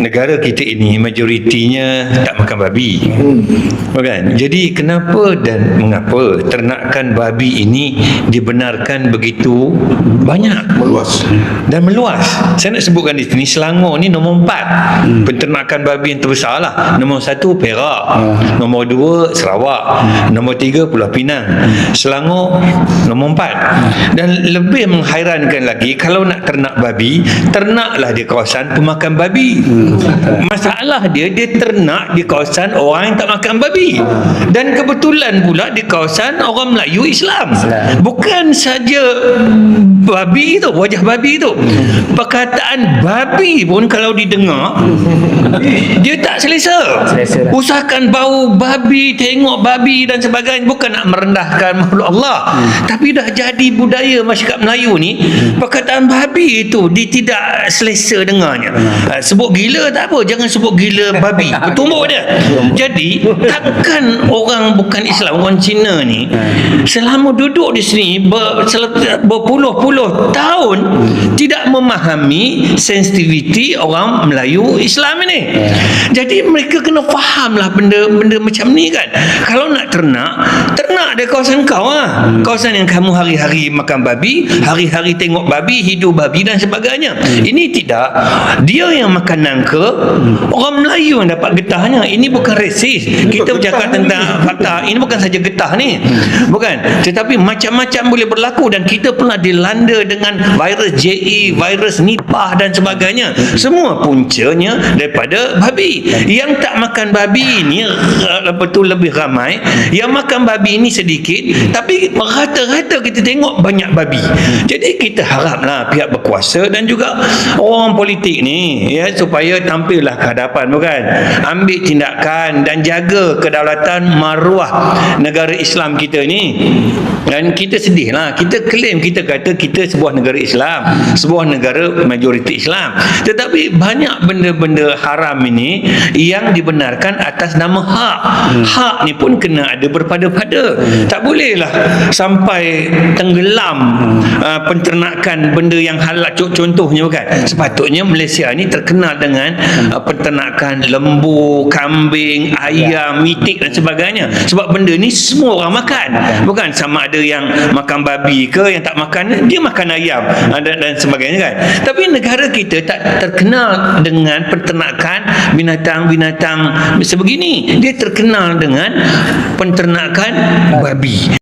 negara kita ini majoritinya tak makan babi. Bukan? Jadi kenapa dan mengapa ternakan babi ini dibenarkan begitu banyak Meluas. dan meluas. Saya nak sebutkan di sini Selangor ni nombor empat penternakan babi yang terbesar lah. Nombor satu Perak, nombor dua Sarawak, nombor tiga Pulau Pinang. Selangor nombor empat. Dan lebih menghairankan lagi kalau nak ternak babi, ternaklah di kawasan pemakan babi. Masalah dia dia ternak di kawasan orang yang tak makan babi. Dan kebetulan pula di kawasan orang Melayu Islam. Bukan saja babi tu, wajah babi tu. Perkataan babi pun kalau didengar dia tak selesa. Lah. Usahakan bau babi, tengok babi dan sebagainya bukan nak merendahkan makhluk Allah. Tapi dah jadi budaya masyarakat Melayu ni perkataan babi itu dia tidak selesa dengarnya. Ha, sebut gila tak apa, jangan sebut gila babi. Bertumbuk dia. Jadi takkan orang bukan Islam, orang Cina ni selama duduk di sini ber, berpuluh-puluh tahun tidak memahami sensitiviti orang Melayu Islam ini. Jadi mereka kena fahamlah benda-benda macam ni kan. Kalau nak ternak, ternak di kawasan kau lah. Kawasan yang kamu hari-hari makan babi, hari-hari tengok babi, hidup babi dan sebagainya. Ini tidak. Dia yang makan nangka, orang Melayu yang dapat getahnya. Ini bukan resis. Kita bercakap tentang fakta. Ini bukan saja getah ni. Bukan. Tetapi macam-macam boleh berlaku dan kita pernah dilanda dengan virus JE, virus Nipah dan sebagainya. Semua puncanya daripada babi. Yang tak makan babi ini uh, betul lebih ramai. Yang makan babi ini sedikit tapi rata-rata kita tengok banyak babi. Jadi kita haraplah pihak berkuasa dan juga orang politik ni ya supaya tampillah ke hadapan bukan. Ambil tindakan dan jaga kedaulatan maruah negara Islam kita ni. Dan kita sedih lah. Kita klaim, kita kata kita sebuah negara Islam. Sebuah negara majoriti Islam. Tetapi banyak benda-benda haram ini yang dibenarkan atas nama hak. Hak ni pun kena ada berpada-pada. Tak bolehlah sampai tenggelam uh, penternakan benda yang halal. Co- Contohnya bukan. Sepatutnya Malaysia ni terkenal dengan uh, penternakan lembu, kambing, ayam, mitik dan sebagainya. Sebab benda ni semua orang makan. Bukan sama ada yang makan babi ke yang tak makan dia makan ayam uh, dan, dan sebagainya kan. Tapi negara kita tak terkenal dengan penternakan binatang-binatang sebegini. Dia terkenal dengan penternakan babi.